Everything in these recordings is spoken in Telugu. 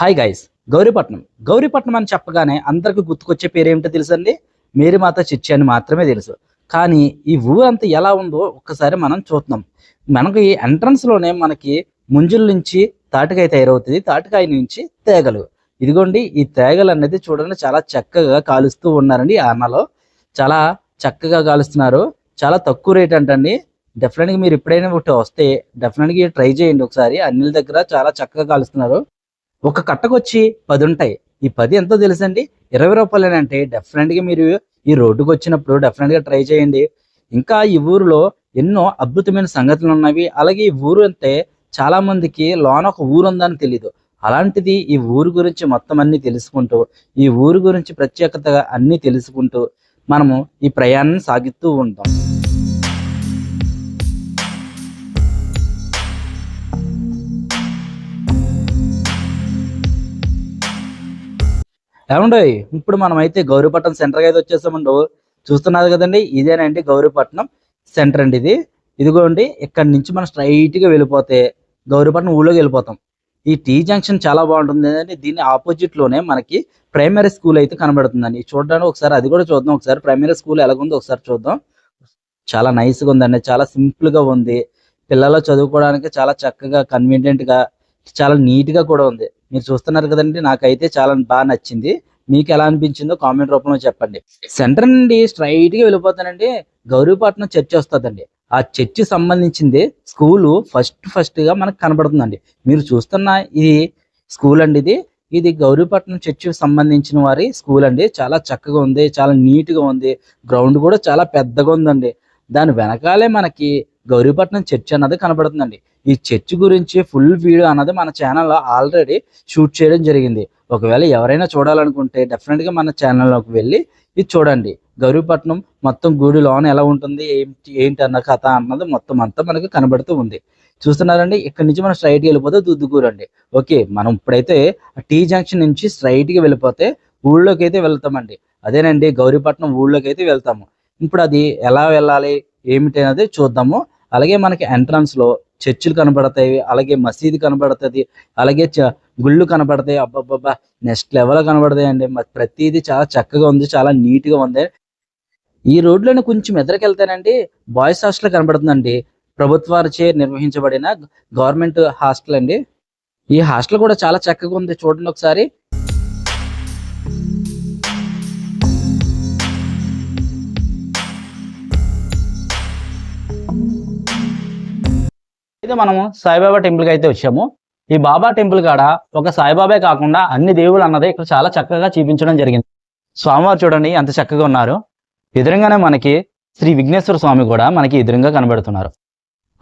Hi guys Gowripatnam. గౌరీపట్నం అని చెప్పగానే అందరికి గుర్తుకొచ్చే పేరు ఏమిటో తెలుసండి? మేరీమాత చర్చి అని మాత్రమే తెలుసు. కానీ ఈ ఊరంతా ఎలా ఉందో ఒక్కసారి మనం చూద్దాం. మనకి ఎంట్రన్స్లోనే మనకి ముంజుల నుంచి తాటికాయ తయారవుతుంది. తాటికాయ నుంచి తేగలు. ఇదిగోండి ఈ తేగలు అనేది చూడండి చాలా చక్కగా కాలుస్తూ ఉన్నారండి ఈ అన్నలో చాలా చక్కగా కాలుస్తున్నారు. చాలా తక్కువ రేట్ అంటండి. డెఫినెట్గా మీరు ఎప్పుడైనా ఒకటి వస్తే డెఫినెట్గా ట్రై చేయండి ఒకసారి. అన్నిల దగ్గర చాలా చక్కగా కాలుస్తున్నారు. ఒక కట్టకు వచ్చి పది ఉంటాయి ఈ పది ఎంతో తెలుసండి? ఇరవై రూపాయలు డెఫినెట్గా మీరు ఈ రోడ్డుకు వచ్చినప్పుడు డెఫినెట్గా ట్రై చేయండి. ఇంకా ఈ ఊరిలో ఎన్నో అద్భుతమైన సంగతులు ఉన్నవి. అలాగే ఈ ఊరు అంటే చాలా మందికి లోన ఒక ఊరు ఉందని తెలియదు అలాంటిది ఈ ఊరు గురించి మొత్తం అన్ని తెలుసుకుంటూ ఈ ఊరు గురించి ప్రత్యేకతగా అన్నీ తెలుసుకుంటూ మనము ఈ ప్రయాణం సాగిస్తూ ఉంటాం. ఏమండి ఇప్పుడు మనం అయితే గౌరీపట్నం సెంటర్ అయితే వచ్చేసామండు చూస్తున్నారు కదండి ఇదేనండి గౌరీపట్నం సెంటర్ అండి ఇది. ఇదిగోండి ఇక్కడ నుంచి మనం స్ట్రైట్గా వెళ్ళిపోతే గౌరీపట్నం ఊళ్ళోకి వెళ్ళిపోతాం. ఈ టీ జంక్షన్ చాలా బాగుంటుంది. అండి దీని ఆపోజిట్లోనే మనకి ప్రైమరీ స్కూల్ అయితే కనబడుతుందండి. చూడడానికి ఒకసారి అది కూడా చూద్దాం ఒకసారి. ప్రైమరీ స్కూల్ ఎలాగుందో ఒకసారి చూద్దాం. చాలా నైస్గా గా ఉందండి. చాలా సింపుల్గా ఉంది. పిల్లలు చదువుకోవడానికి చాలా చక్కగా కన్వీనియంట్గా చాలా నీట్గా కూడా ఉంది. మీరు చూస్తున్నారు కదండి నాకైతే చాలా బాగా నచ్చింది. మీకు ఎలా అనిపించిందో కామెంట్ రూపంలో చెప్పండి. సెంటర్ నుండి స్ట్రైట్గా వెళ్ళిపోతానండి. గౌరీపట్నం చర్చి వస్తుందండి. ఆ చర్చి సంబంధించింది స్కూలు ఫస్ట్ ఫస్ట్గా మనకు కనబడుతుందండి. మీరు చూస్తున్న ఇది స్కూల్ అండి ఇది. ఇది గౌరీపట్నం చర్చి సంబంధించిన వారి స్కూల్ అండి. చాలా చక్కగా ఉంది చాలా నీట్గా ఉంది. గ్రౌండ్ కూడా చాలా పెద్దగా ఉందండి. దాని వెనకాలే మనకి గౌరీపట్నం చర్చ్ అన్నది కనబడుతుందండి. ఈ చర్చ్ గురించి ఫుల్ వీడియో అన్నది మన ఛానల్లో ఆల్రెడీ షూట్ చేయడం జరిగింది. ఒకవేళ ఎవరైనా చూడాలనుకుంటే డెఫినెట్గా మన ఛానల్లోకి వెళ్ళి ఇది చూడండి. గౌరీపట్నం మొత్తం గుడి లోన ఎలా ఉంటుంది ఏంటి ఏంటి అన్న కథ అన్నది మొత్తం అంతా మనకి కనబడుతూ ఉంది. చూస్తున్నారండి ఇక్కడ నుంచి మనం స్ట్రైట్ వెళ్ళిపోతే దుద్దుకూరు అండి ఓకే మనం ఇప్పుడైతే టీ జంక్షన్ నుంచి స్ట్రైట్ వెళ్ళిపోతే ఊళ్ళోకి అయితే వెళ్తామండి. అదేనండి గౌరీపట్నం ఊళ్ళోకి అయితే వెళ్తాము. ఇప్పుడు అది ఎలా వెళ్ళాలి ఏమిటి అనేది చూద్దాము. అలాగే మనకి ఎంట్రన్స్లో చర్చిలు కనబడతాయి అలాగే మసీదు కనబడుతుంది అలాగే చ- గుళ్ళు కనబడతాయి. అబ్బాబ్బా నెక్స్ట్ లెవెల్ కనబడతాయి అండి ప్రతిదీ చాలా చక్కగా ఉంది చాలా నీట్గా ఉంది. ఈ రోడ్లోనే కొంచెం ఎదురుకి బాయ్స్ హాస్టల్ కనబడుతుందండి. ప్రభుత్వాలచే నిర్వహించబడిన గవర్నమెంట్ హాస్టల్ అండి. ఈ హాస్టల్ కూడా చాలా చక్కగా ఉంది. చూడండి ఒకసారి. అయితే మనము సాయిబాబా టెంపుల్కి అయితే వచ్చాము. ఈ బాబా టెంపుల్ కాడ ఒక సాయిబాబే కాకుండా అన్ని దేవుళ్ళు అన్నది ఇక్కడ చాలా చక్కగా చూపించడం జరిగింది. స్వామివారు చూడండి ఎంత చక్కగా ఉన్నారు. ఎదురుగానే మనకి శ్రీ విఘ్నేశ్వర స్వామి కూడా మనకి ఎదురుగా కనబడుతున్నారు.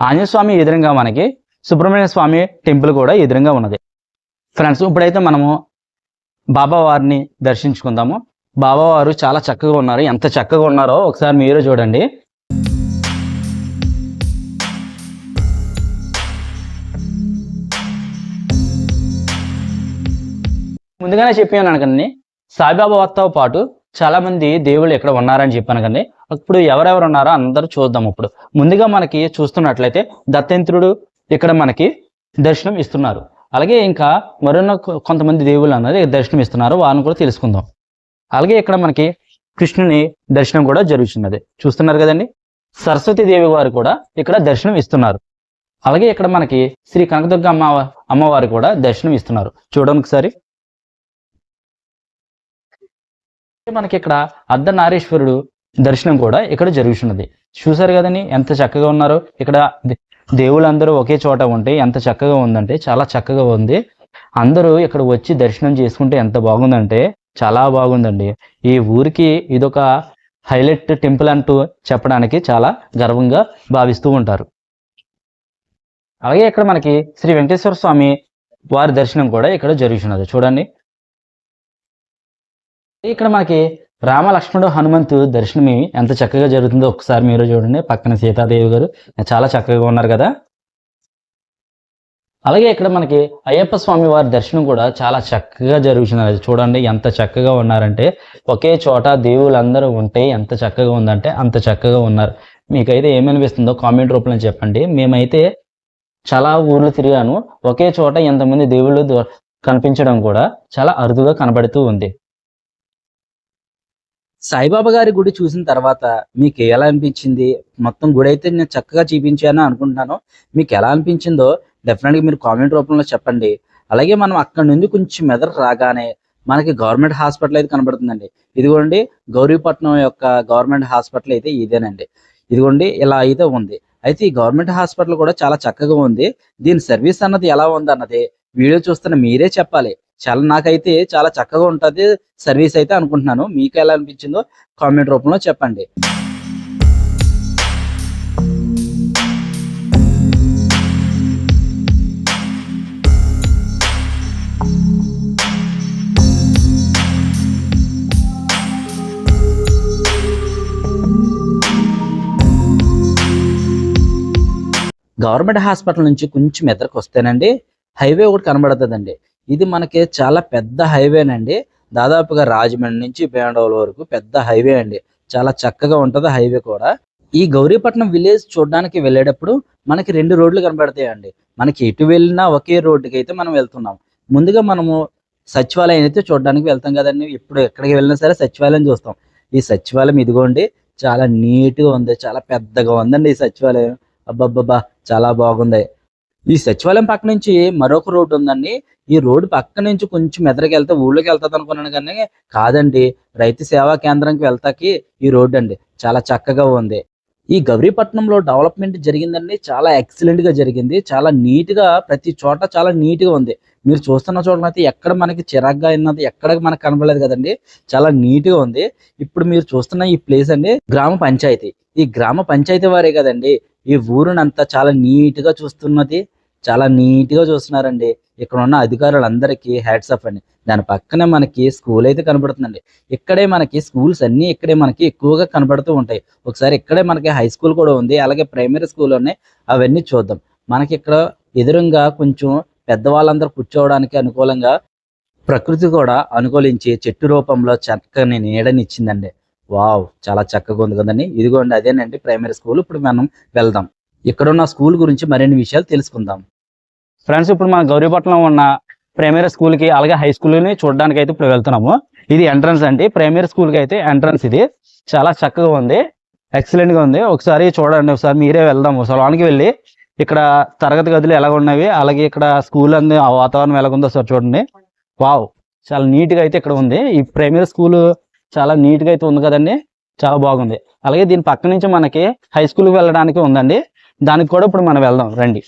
ఆంజనేయ స్వామి ఎదురుగా మనకి సుబ్రహ్మణ్య స్వామి టెంపుల్ కూడా ఎదురుగా ఉన్నది. ఫ్రెండ్స్ ఇప్పుడైతే మనము బాబా వారిని దర్శించుకుందాము. బాబావారు చాలా చక్కగా ఉన్నారు. ఎంత చక్కగా ఉన్నారో ఒకసారి మీరు చూడండి. ముందుగానే చెప్పాను అనకండి సాయిబాబా వత్తో పాటు చాలా మంది దేవుళ్ళు ఇక్కడ ఉన్నారని చెప్పాను కండి ఇప్పుడు ఎవరెవరు ఉన్నారో అందరూ చూద్దాం ఇప్పుడు. ముందుగా మనకి చూస్తున్నట్లయితే దత్తేంద్రుడు ఇక్కడ మనకి దర్శనం ఇస్తున్నారు. అలాగే ఇంకా మరొన్న కొ- కొంతమంది దేవుళ్ళు అన్నది దర్శనం ఇస్తున్నారు. వారిని కూడా తెలుసుకుందాం. అలాగే ఇక్కడ మనకి కృష్ణుని దర్శనం కూడా జరుగుతున్నది. చూస్తున్నారు కదండి? సరస్వతి దేవి వారు కూడా ఇక్కడ దర్శనం ఇస్తున్నారు. అలాగే ఇక్కడ మనకి శ్రీ కనకదుర్గ అమ్మ అమ్మవారు కూడా దర్శనం ఇస్తున్నారు. చూడండి ఒకసారి. మనకి ఇక్కడ అర్ధనారీశ్వరుడు దర్శనం కూడా ఇక్కడ జరుగుతున్నది చూసారు కదండి ఎంత చక్కగా ఉన్నారో. ఇక్కడ దే- దేవుళ్ళందరూ ఒకే చోట ఉంటే ఎంత చక్కగా ఉందంటే చాలా చక్కగా ఉంది. అందరూ ఇక్కడ వచ్చి దర్శనం చేసుకుంటే ఎంత బాగుందంటే చాలా బాగుందండి. ఈ ఊరికి ఇదొక హైలైట్ టెంపుల్ అంటూ చెప్పడానికి చాలా గర్వంగా భావిస్తూ ఉంటారు. అలాగే ఇక్కడ మనకి శ్రీ వెంకటేశ్వర స్వామి వారి దర్శనం కూడా ఇక్కడ జరుగుతున్నది చూడండి. ఇక్కడ మనకి రామ లక్ష్మణుడు హనుమంతు దర్శనం ఎంత చక్కగా జరుగుతుందో ఒకసారి మీరు చూడండి. పక్కన సీతాదేవి గారు చాలా చక్కగా ఉన్నారు కదా. అలాగే ఇక్కడ మనకి అయ్యప్ప స్వామి వారి దర్శనం కూడా చాలా చక్కగా జరుగుతున్నారు. చూడండి ఎంత చక్కగా ఉన్నారంటే ఒకే చోట దేవుళ్ళందరూ ఉంటే ఎంత చక్కగా ఉందంటే అంత చక్కగా ఉన్నారు. మీకైతే ఏమనిపిస్తుందో కామెంట్ రూపంలో చెప్పండి. మేమైతే చాలా ఊర్లు తిరిగాను. ఒకే చోట ఎంతమంది దేవుళ్ళు కనిపించడం కూడా చాలా అరుదుగా కనబడుతూ ఉంది. సాయిబాబా గారి గుడి చూసిన తర్వాత మీకు ఎలా అనిపించింది? మొత్తం గుడి అయితే నేను చక్కగా చూపించాను అనుకుంటున్నాను. మీకు ఎలా అనిపించిందో డెఫినెట్గా మీరు కామెంట్ రూపంలో చెప్పండి. అలాగే మనం అక్కడ నుండి కొంచెం మెదడు రాగానే మనకి గవర్నమెంట్ హాస్పిటల్ అయితే కనబడుతుందండి. ఇదిగోండి గౌరీపట్నం యొక్క గవర్నమెంట్ హాస్పిటల్ అయితే ఇదేనండి. ఇదిగోండి ఇలా అయితే ఉంది. అయితే ఈ గవర్నమెంట్ హాస్పిటల్ కూడా చాలా చక్కగా ఉంది. దీని సర్వీస్ అన్నది ఎలా ఉంది అన్నది వీడియో చూస్తున్న మీరే చెప్పాలి. చాలా నాకైతే చాలా చక్కగా ఉంటుంది సర్వీస్ అయితే అనుకుంటున్నాను. మీకు ఎలా అనిపించిందో కామెంట్ రూపంలో చెప్పండి. గవర్నమెంట్ హాస్పిటల్ నుంచి కొంచెం ఎదురుకు వస్తేనండి హైవే ఒకటి కనబడుతుందండి. ఇది మనకి చాలా పెద్ద హైవేనండి దాదాపుగా రాజమండ్రి నుంచి బేండవల వరకు పెద్ద హైవే అండి. చాలా చక్కగా ఉంటది హైవే కూడా. ఈ గౌరీపట్నం విలేజ్ చూడడానికి వెళ్ళేటప్పుడు మనకి రెండు రోడ్లు కనబడతాయండి. మనకి ఎటు వెళ్ళినా ఒకే రోడ్డుకి అయితే మనం వెళ్తున్నాం. ముందుగా మనము సచివాలయం అయితే చూడడానికి వెళ్తాం కదండి. ఇప్పుడు ఎక్కడికి వెళ్ళినా సరే సచివాలయం చూస్తాం. ఈ సచివాలయం ఇదిగోండి చాలా నీట్గా ఉంది చాలా పెద్దగా ఉందండి ఈ సచివాలయం. అబ్బబ్బబ్బా చాలా బాగుంది. ఈ సచివాలయం పక్క నుంచి మరొక రోడ్డు ఉందండి. ఈ రోడ్డు పక్క నుంచి కొంచెం ఎదరికి వెళ్తే ఊళ్ళోకి వెళ్తుంది అనుకున్నాను కానీ కాదండి. రైతు సేవా కేంద్రానికి వెళ్తాకి ఈ రోడ్డు అండి. చాలా చక్కగా ఉంది. ఈ గౌరీపట్నంలో డెవలప్మెంట్ జరిగిందండి. చాలా ఎక్సలెంట్గా జరిగింది. చాలా నీట్గా ప్రతి చోట చాలా నీట్గా ఉంది. మీరు చూస్తున్న చోట అయితే ఎక్కడ మనకి చిరాగ్గా ఉన్నది ఎక్కడ మనకు కనబడలేదు కదండి. చాలా నీట్గా ఉంది. ఇప్పుడు మీరు చూస్తున్న ఈ ప్లేస్ అండి గ్రామ పంచాయతీ. ఈ గ్రామ పంచాయతీ వారే కదండి. ఈ ఊరునంతా చాలా నీట్గా చూస్తున్నది చాలా నీట్గా చూస్తున్నారండి. ఇక్కడ ఉన్న అధికారులందరికీ హ్యాట్స్ ఆఫ్ అండి. దాని పక్కనే మనకి స్కూల్ అయితే కనబడుతుందండి. ఇక్కడే మనకి స్కూల్స్ అన్ని ఇక్కడే మనకి ఎక్కువగా కనబడుతూ ఉంటాయి. ఒకసారి ఇక్కడే మనకి హై స్కూల్ కూడా ఉంది అలాగే ప్రైమరీ స్కూల్ ఉన్నాయి. అవన్నీ చూద్దాం. మనకి ఇక్కడ ఎదురుగా కొంచెం పెద్దవాళ్ళందరూ కూర్చోవడానికి అనుకూలంగా ప్రకృతి కూడా అనుకూలించి చెట్టు రూపంలో చక్కని నీడనిచ్చిందండి. వావ్! చాలా చక్కగా ఉంది కదండి. ఇదిగోండి అదేనండి ప్రైమరీ స్కూల్. ఇప్పుడు మనం వెళ్దాం. ఇక్కడ ఉన్న స్కూల్ గురించి మరిన్ని విషయాలు తెలుసుకుందాం. ఫ్రెండ్స్ ఇప్పుడు మన గౌరీపట్నం ఉన్న ప్రైమరీ స్కూల్కి అలాగే హై స్కూల్ని చూడడానికి అయితే ఇప్పుడు వెళ్తున్నాము. ఇది ఎంట్రన్స్ అండి. ప్రైమరీ స్కూల్కి అయితే ఎంట్రన్స్ ఇది. చాలా చక్కగా ఉంది. ఎక్సలెంట్గా ఉంది. ఒకసారి చూడండి. ఒకసారి మీరే వెళ్దాం. ఒకసారి వెళ్ళి ఇక్కడ తరగతి గదులు ఎలా ఉన్నవి? అలాగే ఇక్కడ స్కూల్ అంది ఆ వాతావరణం ఎలాగుందో సార్ చూడండి. వావ్! చాలా నీట్గా అయితే ఇక్కడ ఉంది. ఈ ప్రైమరీ స్కూల్ చాలా నీట్గా అయితే ఉంది కదండి. చాలా బాగుంది. అలాగే దీని పక్క నుంచి మనకి హై స్కూల్కి వెళ్ళడానికి ఉందండి. దానికి కూడా ఇప్పుడు మనం వెళ్దాం. రండి.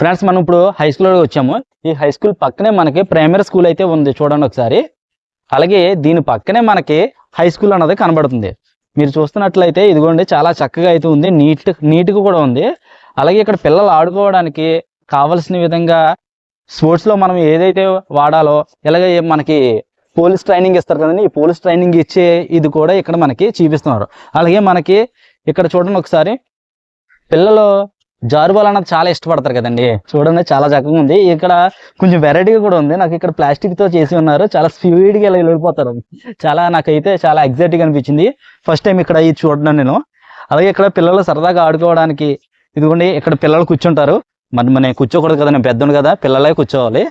ఫ్రెండ్స్ మనం ఇప్పుడు హై స్కూల్ వచ్చాము. ఈ హై స్కూల్ పక్కనే మనకి ప్రైమరీ స్కూల్ అయితే ఉంది. చూడండి ఒకసారి. అలాగే దీని పక్కనే మనకి హై స్కూల్ అన్నది కనబడుతుంది. మీరు చూస్తున్నట్లయితే ఇదిగోండి చాలా చక్కగా అయితే ఉంది. నీట్ నీట్గా కూడా ఉంది. అలాగే ఇక్కడ పిల్లలు ఆడుకోవడానికి కావలసిన విధంగా స్పోర్ట్స్లో మనం ఏదైతే వాడాలో ఇలాగే మనకి పోలీస్ ట్రైనింగ్ ఇస్తారు కదండి ఈ పోలీస్ ట్రైనింగ్ ఇచ్చే ఇది కూడా ఇక్కడ మనకి చూపిస్తున్నారు. అలాగే మనకి ఇక్కడ చూడండి ఒకసారి పిల్లలు జారుబాల్ అన్నది చాలా ఇష్టపడతారు కదండి. చూడండి చాలా చక్కగా ఉంది. ఇక్కడ కొంచెం వెరైటీగా కూడా ఉంది. నాకు ఇక్కడ ప్లాస్టిక్తో చేసి ఉన్నారు. చాలా స్పీడ్గా ఇలా వెళ్ళిపోతారు. చాలా నాకైతే చాలా ఎగ్జైటింగ్ అనిపించింది. ఫస్ట్ టైం ఇక్కడ ఇది చూడడం నేను. అలాగే ఇక్కడ పిల్లలు సరదాగా ఆడుకోవడానికి ఇదిగోండి ఇక్కడ పిల్లలు కూర్చుంటారు. మరి మనం కూర్చోకూడదు కదా నేను పెద్దను కదా పిల్లలే కూర్చోవాలి.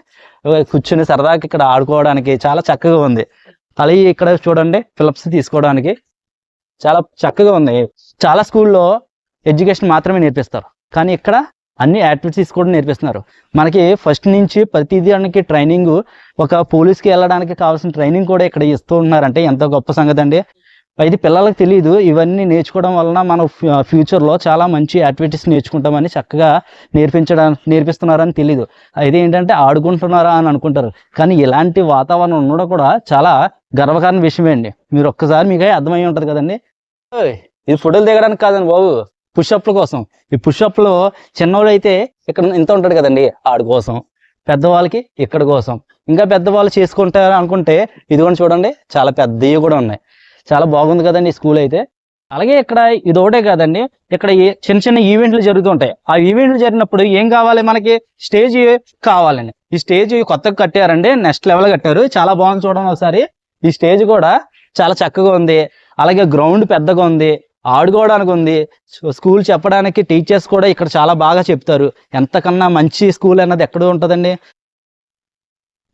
కూర్చుని సరదాగా ఇక్కడ ఆడుకోవడానికి చాలా చక్కగా ఉంది. అలాగే ఇక్కడ చూడండి ఫిలప్స్ తీసుకోవడానికి. చాలా చక్కగా ఉంది. చాలా స్కూల్లో ఎడ్యుకేషన్ మాత్రమే నేర్పిస్తారు. కానీ ఇక్కడ అన్ని యాక్టివిటీస్ కూడా నేర్పిస్తున్నారు. మనకి ఫస్ట్ నుంచి ప్రతిదానికి ట్రైనింగ్ ఒక పోలీస్కి వెళ్ళడానికి కావాల్సిన ట్రైనింగ్ కూడా ఇక్కడ ఇస్తూ ఉన్నారంటే ఎంత గొప్ప సంగతి అండి. అయితే పిల్లలకు తెలియదు ఇవన్నీ నేర్చుకోవడం వలన మనం ఫ్యూచర్లో చాలా మంచి యాక్టివిటీస్ నేర్చుకుంటామని చక్కగా నేర్పించడం నేర్పిస్తున్నారని తెలియదు అయితే ఏంటంటే ఆడుకుంటున్నారా అని అనుకుంటారు. కానీ ఇలాంటి వాతావరణం ఉండడం కూడా చాలా గర్వకారణ విషయమే అండి. మీరు ఒక్కసారి మీకే అర్థమై ఉంటుంది కదండి. ఇది ఫోటోలు దిగడానికి కాదండి బాబు. పుషప్ల కోసం. ఈ పుషప్లో చిన్నవాళ్ళు అయితే ఇక్కడ ఇంత ఉంటాడు కదండి ఆడి కోసం. పెద్దవాళ్ళకి ఇక్కడ కోసం. ఇంకా పెద్దవాళ్ళు చేసుకుంటారు అనుకుంటే ఇది కూడా చూడండి చాలా పెద్దవి కూడా ఉన్నాయి. చాలా బాగుంది కదండి ఈ స్కూల్ అయితే. అలాగే ఇక్కడ ఇది ఒకటే కాదండి ఇక్కడ చిన్న చిన్న ఈవెంట్లు జరుగుతుంటాయి. ఆ ఈవెంట్లు జరిగినప్పుడు ఏం కావాలి మనకి? స్టేజ్ కావాలండి. ఈ స్టేజ్ కొత్తగా కట్టారండి నెక్స్ట్ లెవెల్ కట్టారు. చాలా బాగుంది చూడండి ఒకసారి. ఈ స్టేజ్ కూడా చాలా చక్కగా ఉంది. అలాగే గ్రౌండ్ పెద్దగా ఉంది. ఆడుకోవడానికి ఉంది. స్కూల్ చెప్పడానికి టీచర్స్ కూడా ఇక్కడ చాలా బాగా చెప్తారు. ఎంతకన్నా మంచి స్కూల్ అన్నది ఎక్కడ ఉంటుందండి.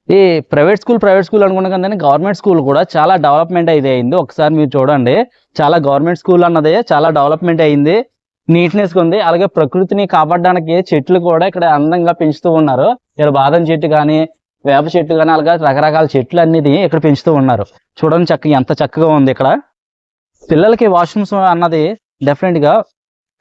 ఈ ప్రైవేట్ స్కూల్ ప్రైవేట్ స్కూల్ అనుకున్నాం కానీ గవర్నమెంట్ స్కూల్ కూడా చాలా డెవలప్మెంట్ అయితే అయింది. ఒకసారి మీరు చూడండి. చాలా గవర్నమెంట్ స్కూల్ అన్నది చాలా డెవలప్మెంట్ అయింది. నీట్నెస్ ఉంది. అలాగే ప్రకృతిని కాపాడడానికి చెట్లు కూడా ఇక్కడ అందంగా పెంచుతూ ఉన్నారు. ఇక్కడ బాదం చెట్టు కానీ వేప చెట్టు కానీ అలాగే రకరకాల చెట్లు అనేది ఇక్కడ పెంచుతూ ఉన్నారు. చూడండి చక్కగా ఎంత చక్కగా ఉంది ఇక్కడ. పిల్లలకి వాష్రూమ్స్ అన్నది డెఫినెట్గా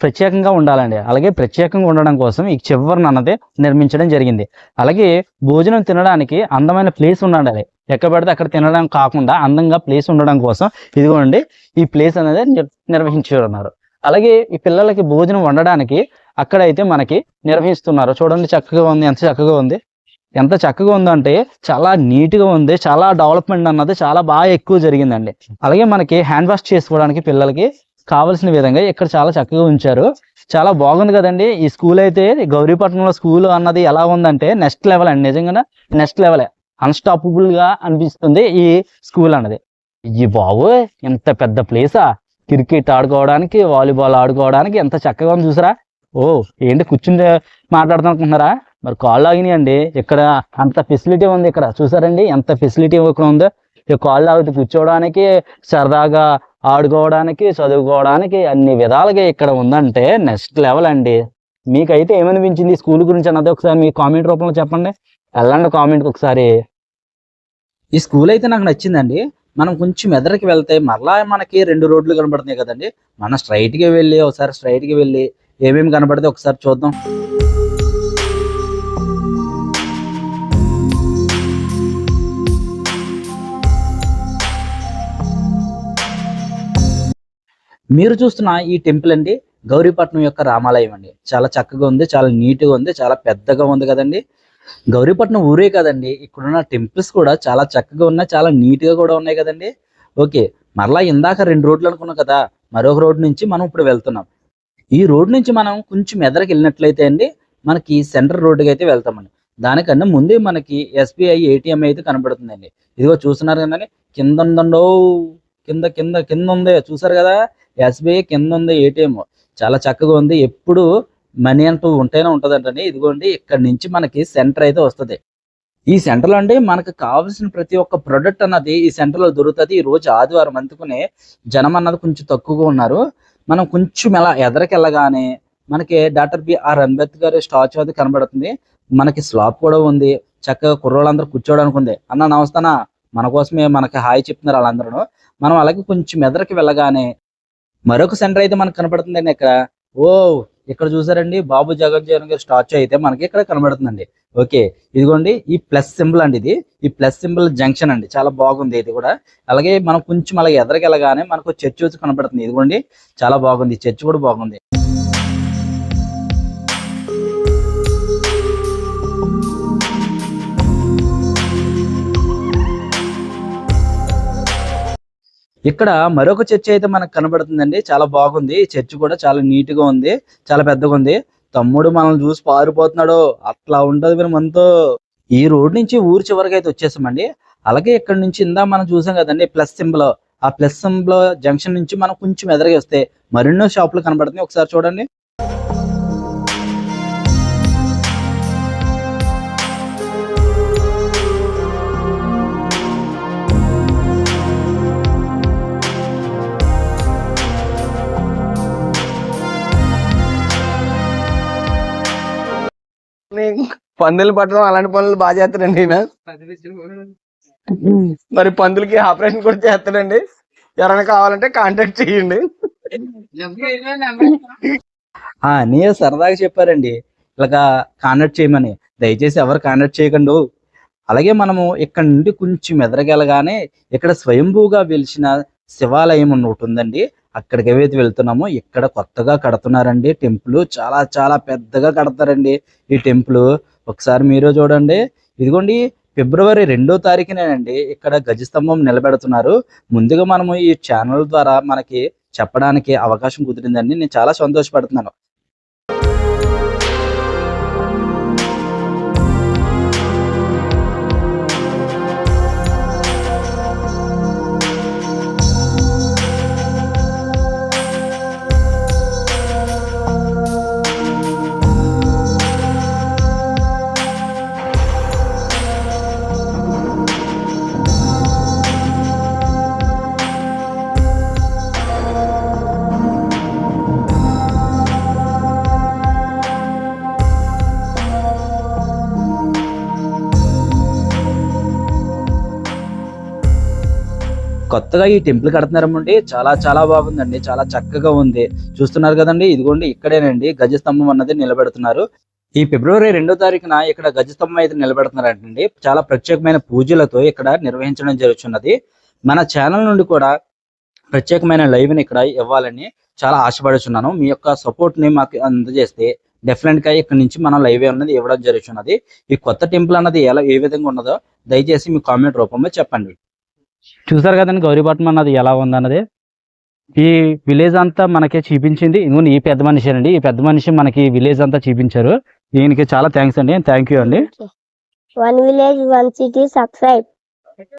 ప్రత్యేకంగా ఉండాలండి. అలాగే ప్రత్యేకంగా ఉండడం కోసం ఈ చివరిని అన్నది నిర్మించడం జరిగింది. అలాగే భోజనం తినడానికి అందమైన ప్లేస్ ఉండాలి ఎక్కడ పడితే అక్కడ తినడం కాకుండా అందంగా ప్లేస్ ఉండడం కోసం ఇదిగోండి ఈ ప్లేస్ అనేది నిర్వహించున్నారు నిర్వహించి ఉన్నారు అలాగే ఈ పిల్లలకి భోజనం వండడానికి అక్కడైతే మనకి నిర్వహిస్తున్నారు. చూడండి చక్కగా ఉంది. ఎంత చక్కగా ఉంది. ఎంత చక్కగా ఉందంటే చాలా నీట్గా ఉంది చాలా డెవలప్మెంట్ అన్నది చాలా బాగా ఎక్కువ జరిగిందండి. అలాగే మనకి హ్యాండ్ వాష్ చేసుకోవడానికి పిల్లలకి కావలసిన విధంగా ఇక్కడ చాలా చక్కగా ఉంచారు. చాలా బాగుంది కదండి. ఈ స్కూల్ అయితే గౌరీపట్నంలో స్కూల్ అన్నది ఎలా ఉందంటే నెక్స్ట్ లెవెల్ అండి. నిజంగా నెక్స్ట్ లెవెల్. అన్స్టాపబుల్గా అనిపిస్తుంది ఈ స్కూల్ అన్నది. ఈ బాబు ఎంత పెద్ద ప్లేసా! క్రికెట్ ఆడుకోవడానికి వాలీబాల్ ఆడుకోవడానికి ఎంత చక్కగా ఉంది చూసారా? ఓ ఏంటి కూర్చుని మాట్లాడుతునుకుంటున్నారా మరి కాళ్ళు అండి ఇక్కడ అంత ఫెసిలిటీ ఉంది ఇక్కడ. చూసారండి? ఎంత ఫెసిలిటీ ఇక్కడ ఉందో. ఈ కాళ్ళు ఆగితే కూర్చోవడానికి సరదాగా ఆడుకోవడానికి చదువుకోవడానికి అన్ని విధాలుగా ఇక్కడ ఉందంటే నెక్స్ట్ లెవెల్ అండి. మీకైతే ఏమనిపించింది? ఈ స్కూల్ గురించి అన్నది ఒకసారి మీ కామెంట్ రూపంలో చెప్పండి. వెళ్ళండి కామెంట్ ఒకసారి. ఈ స్కూల్ అయితే నాకు నచ్చిందండి. మనం కొంచెం ఎదరికి వెళ్తే మరలా మనకి రెండు రోడ్లు కనబడుతున్నాయి కదండి. మనం స్ట్రైట్గా వెళ్ళి ఒకసారి స్ట్రైట్గా వెళ్ళి ఏమేమి కనబడితే ఒకసారి చూద్దాం. మీరు చూస్తున్న ఈ టెంపుల్ అండి గౌరీపట్నం యొక్క రామాలయం అండి. చాలా చక్కగా ఉంది చాలా నీట్గా ఉంది చాలా పెద్దగా ఉంది కదండి. గౌరీపట్నం ఊరే కదండి ఇక్కడున్న టెంపుల్స్ కూడా చాలా చక్కగా ఉన్నాయి చాలా నీట్గా కూడా ఉన్నాయి కదండి. ఓకే మరలా ఇందాక రెండు రోడ్లు అనుకున్నాం కదా మరొక రోడ్ నుంచి మనం ఇప్పుడు వెళ్తున్నాం. ఈ రోడ్ నుంచి మనం కొంచెం ఎదరికి వెళ్ళినట్లయితే అండి మనకి సెంటర్ రోడ్డుకి అయితే వెళ్తామండి. దానికన్నా ముందే మనకి ఎస్బీఐ ఏటీఎం అయితే కనబడుతుందండి. ఇదిగో చూస్తున్నారు కదండి కింద ఉందండో కింద కింద కింద ఉంది చూసారు కదా? ఎస్బీఐ కింద ఉంది ఏటీఎం చాలా చక్కగా ఉంది. ఎప్పుడు మనీ అంటూ ఉంటేనే ఉంటదంటండి. ఇదిగోండి ఇక్కడ నుంచి మనకి సెంటర్ అయితే వస్తది. ఈ సెంటర్లో అండి మనకు కావాల్సిన ప్రతి ఒక్క ప్రొడక్ట్ అన్నది ఈ సెంటర్లో దొరుకుతుంది. ఈ రోజు ఆదివారం అందుకునే జనం అన్నది కొంచెం తక్కువగా ఉన్నారు. మనం కొంచెం ఎలా ఎదరకెళ్ళగానే మనకి డాక్టర్ బిఆర్ అంబేద్కర్ స్టాచ్యూ అది కనబడుతుంది. మనకి స్లాబ్ కూడా ఉంది. చక్కగా కుర్రోళ్ళందరూ కూర్చోవడానికి ఉంది అన్న నమస్తానా మన కోసమే మనకి హాయ్ చెప్తున్నారు వాళ్ళందరూ. మనం అలాగే కొంచెం ఎదరికి వెళ్ళగానే మరొక సెంటర్ అయితే మనకు కనపడుతుందండి ఇక్కడ. ఓ ఇక్కడ చూసారండి. బాబు జగజ్జీవన్ గారి స్టాచ్యూ అయితే మనకి ఇక్కడ కనబడుతుందండి. ఓకే ఇదిగోండి. ఈ ప్లస్ సింబల్ అండి ఇది. ఈ ప్లస్ సింబల్ జంక్షన్ అండి. చాలా బాగుంది ఇది కూడా. అలాగే మనం కొంచెం అలాగే ఎదరికి వెళ్ళగానే మనకు చర్చ్ వచ్చి కనబడుతుంది ఇదిగోండి. చాలా బాగుంది. చర్చ్ కూడా బాగుంది. ఇక్కడ మరొక చర్చ్ అయితే మనకు కనబడుతుందండి. చాలా బాగుంది. చర్చ్ కూడా చాలా నీట్గా ఉంది. చాలా పెద్దగా ఉంది. తమ్ముడు మనల్ని చూసి పారిపోతున్నాడు. అట్లా ఉంటది మరి మనతో. ఈ రోడ్ నుంచి ఊరు చివరికి అయితే వచ్చేసామండి. అలాగే ఇక్కడ నుంచి ఇందా మనం చూసాం కదండి. Plus symbol. ఆ ప్లస్ సింబల్ జంక్షన్ నుంచి మనం కొంచెం ఎదరగా వస్తే మరెన్నో షాపులు కనబడుతున్నాయి. ఒకసారి చూడండి. పందులు పట్టడం అలాంటి పనులు బాగా చేస్తాడండి ఈయన. మరి పందులకి ఆపరేషన్ కూడా చేస్తాడండి. ఎవరైనా కావాలంటే కాంటాక్ట్ చేయండి. ఆ నేను సరదాగా చెప్పారండి. ఇలాగా కాంటాక్ట్ చేయమని. దయచేసి ఎవరు కాంటాక్ట్ చేయకండు. అలాగే మనము ఇక్కడ నుండి కొంచెం ఎదరగలగానే ఇక్కడ స్వయంభూగా వెలిసిన శివాలయం ఒకటి ఉందండి. అక్కడికి ఏవైతే వెళ్తున్నామో ఇక్కడ కొత్తగా కడుతున్నారండి టెంపుల్. చాలా చాలా పెద్దగా కడతారండి ఈ టెంపుల్. ఒకసారి మీరు చూడండి. ఇదిగోండి ఫిబ్రవరి రెండో తారీఖునేనండి ఇక్కడ గజస్తంభం నిలబెడుతున్నారు. ముందుగా మనము ఈ ఛానల్ ద్వారా మనకి చెప్పడానికి అవకాశం కుదిరిందండి. నేను చాలా సంతోషపడుతున్నాను. కొత్తగా ఈ టెంపుల్ కడుతున్నారమండి చాలా చాలా బాగుందండి. చాలా చక్కగా ఉంది. చూస్తున్నారు కదండి? ఇదిగోండి ఇక్కడేనండి. గజస్తంభం అన్నది నిలబెడుతున్నారు. ఈ ఫిబ్రవరి రెండో తారీఖున ఇక్కడ గజస్తంభం అయితే నిలబెడుతున్నారంటండి. చాలా ప్రత్యేకమైన పూజలతో ఇక్కడ నిర్వహించడం జరుగుతున్నది. మన ఛానల్ నుండి కూడా ప్రత్యేకమైన లైవ్ని ఇక్కడ ఇవ్వాలని చాలా ఆశపడుచున్నాను. మీ యొక్క సపోర్ట్ని మాకు అందజేస్తే డెఫినెట్గా ఇక్కడ నుంచి మనం లైవ్ అన్నది ఇవ్వడం జరుగుతున్నది. ఈ కొత్త టెంపుల్ అన్నది ఎలా ఏ విధంగా ఉన్నదో దయచేసి మీ కామెంట్ రూపంలో చెప్పండి. చూసారు కదండి గౌరీపట్నం అన్నది ఎలా ఉందన్నది? ఈ విలేజ్ అంతా మనకే చూపించింది. ఇదిగోండి ఈ పెద్ద మనిషి అండి ఈ పెద్ద మనిషి మనకి విలేజ్ అంతా చూపించారు. దీనికి చాలా థ్యాంక్స్ అండి. థ్యాంక్ యూ అండి. One village one city subscribe